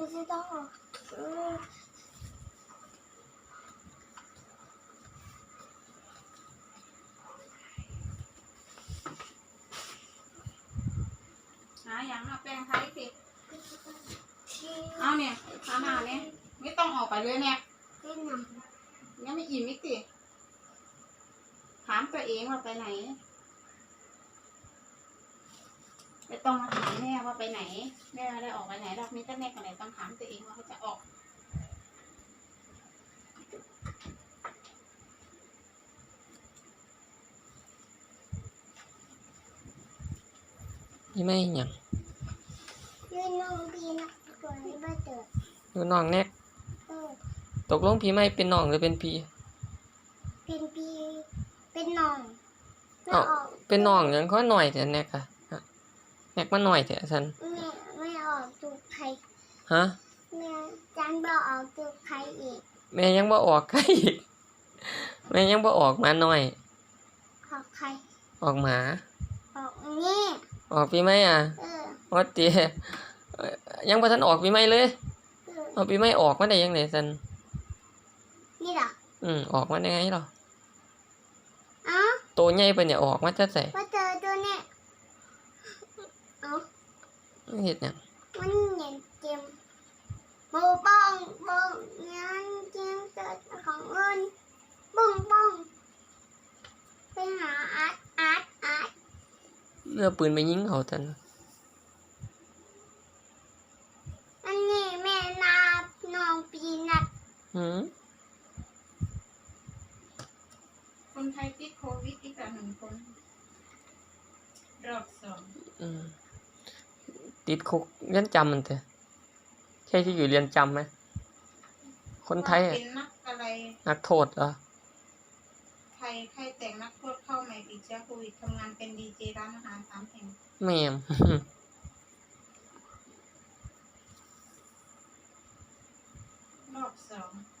不知道。嗯， หาอย่างเอาแป้งไทยสิ 天 เอาเนี่ยทาหน้าเนี่ยไม่ต้องออกไปเลยเนี่ย 天哪！ ยังไม่อิ่มอีกสิถามตัวเองว่าไปไหน ไม่ต้องมาถาม ไปไหน แม่ไม่ได้ออกไปไหนรอบนี้ถ้แม่คนไหนต้องถามตัวเองว่าเขาจะออกยี่ไม่ยังยืนน้องพี่นะตัวนี้บ้าเจออยู่น้องแน็กตกลงพี่ไม่เป็นน้องหรือเป็นพี่เป็นพี่เป็นน้องเอ้าเป็นน้องยังค่อยหน่อยแต่แน็กอะ แนกมาหน่อยแต่ฉันแม่ไม่ออกตูใครฮะแม่จันบอกออกตูใครอีก แม่ยังบ่ออกใครอีกแม่ยังบ่ออกมาหน่อย ออกใคร ออกหมา ออกนี่ออกพี่ไม่อะเออว่าเตียเอ้ยยังบ่ทันออกพี่ไม่เลยเออเอาพี่ไม่ออกมาได้ยังไงสันนี่เหรออืมออกมาได้ไงหรอเอ้า โตใหญ่ปะเนี่ยออกมาจะใส่ ว่าเจอตัวเนี่ยเอ้า เฮ็ดหยังมันเหนียนเกมโมบ้องบ้องงานเกมเกิดของเงินบ้องบ้องไปหาอาร์ตอาร์ตอาร์ตเลือกปืนไปยิงเขาจันอันนี้แม่นาน้องปีนัดหืมคนไทยติดโควิดอีกแล้วหนึ่งคน รอบสองอืม ติดคุกเรียนจำมันเถอะใช่ที่อยู่เรียนจำไหมคนไทยอะเป็นนักอะไรนักโทษเหรอไทยไทยแต่งนักโทษเข้าใหม่ติดเชื้อโควิดทำงานเป็นดีเจร้านอาหารสามแห่งแม่มรอบสองน้อง